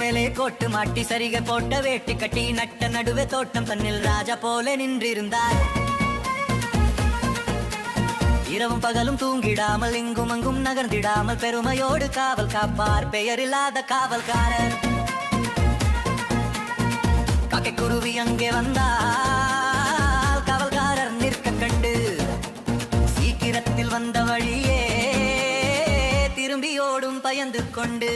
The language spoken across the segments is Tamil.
மேலே கோட்டு மாட்டி சரிக போட்ட வேட்டி கட்டி நட்ட நடுவே தோட்டம் தன்னில் ராஜா போல நின்றிருந்தார். இரவும் பகலும் தூங்கிடாமல் இங்கும் அங்கும் நகர்ந்திடாமல் பெருமையோடு காவல் காப்பார். பெயரில்லாத காவல்காரர். காக்கை குருவி அங்கே வந்தால் காவல்காரர் நிற்க கண்டு சீக்கிரத்தில் வந்த வழியே திரும்பி ஓடும் பயந்து கொண்டு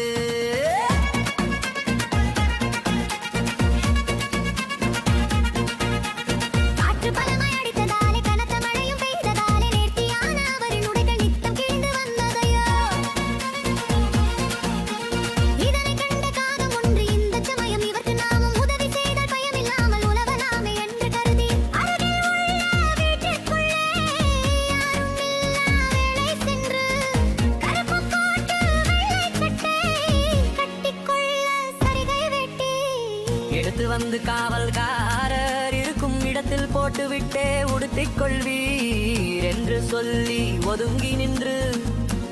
வந்து காவல்காரர் இருக்கும் இடத்தில் போட்டுவிட்டே உடுத்திக் கொள்வீர் என்று சொல்லி ஒதுங்கி நின்று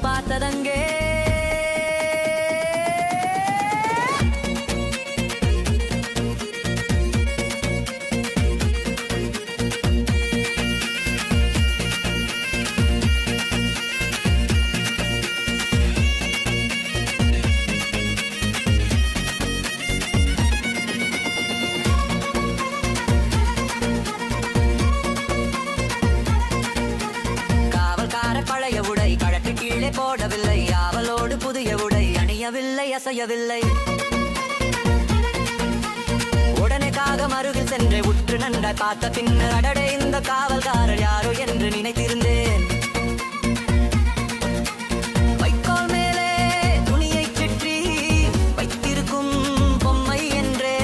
பார்த்ததங்கே போடவில்லை. அவளோடு புதிய உடை அணியவில்லை அசையவில்லை. உடனே காகம் அருகில் சென்று உற்று நன்ற பார்த்த பின்னர் அடடே இந்த காவல்காரர் யாரோ என்று நினைத்திருந்தேன். சொல்வேன் என்று துணியைச் சுற்றி வைத்திருக்கும் பொம்மை என்றே.